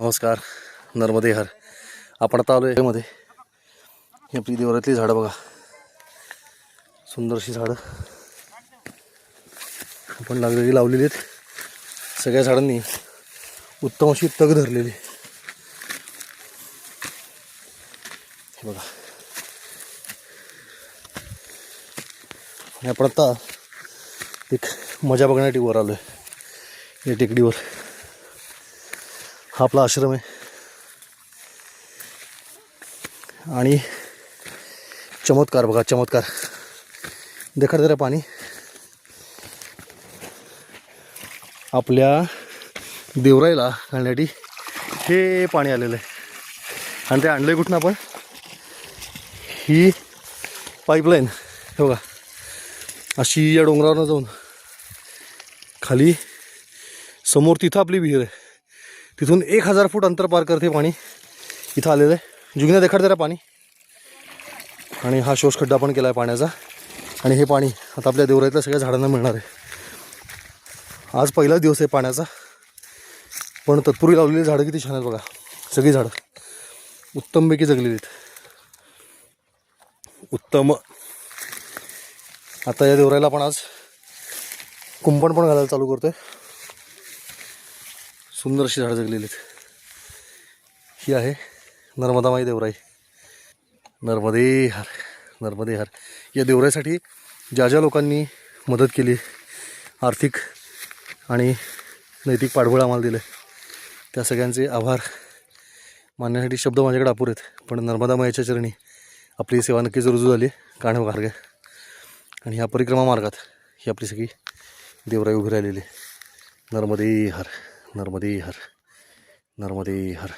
नमस्कार नर्मदे हर. आपण आता आलो मध्ये. ही आपली देवरातली झाडं बघा. सुंदरशी झाडं. आपण लागलेली लावलेली आहेत. सगळ्या झाडांनी उत्तम अशी तग धरलेली. हे बघा. आणि आपण आता एक मजा बघण्यासाठी वर आलो आहे या टेकडीवर. हा आपला आश्रम आहे. आणि चमत्कार बघा चमत्कार. देखा जरा पाणी. आपल्या देवराईला घालण्यासाठी हे पाणी आलेलं आहे. आणि ते आणलं आहे कुठनं आपण? ही पाईपलाईन हे बघा. अशी या डोंगरावरनं जाऊन खाली समोर तिथं आपली विहीर आहे. तिथून एक हजार फूट अंतर पार करते पाणी. इथं आलेलं आहे. जुगिना देखाड जरा पाणी. आणि हा शोष खड्डा पण केला आहे पाण्याचा. आणि हे पाणी आता आपल्या देवराईतल्या सगळ्या झाडांना मिळणार आहे. आज पहिलाच दिवस आहे पाण्याचा. पण तत्पूर्वी लावलेली झाडं किती छान आहेत बघा. सगळी झाडं. उत्तमपैकी जगलेली आहेत. उत्तम. आता या देवराईला आपण आज कुंपण पण घालायला चालू करतोय. सुंदर अशी झाडं जगलेली आहेत. ही आहे नर्मदामाई देवराई. नर्मदे हर नर्मदे हर. या देवराईसाठी ज्या ज्या लोकांनी मदत केली आर्थिक आणि नैतिक पाठबळ आम्हाला दिलं त्या सगळ्यांचे आभार. मानण्यासाठी शब्द माझ्याकडे अपुर आहेत पण नर्मदा मायाच्या चरणी आपली सेवा नक्कीच रुजू झाली काण मार्ग. आणि ह्या परिक्रमा मार्गात ही आपली सगळी देवराई उभी राहिलेली नर्मदे हर. नर्मदे हर नर्मदे हर।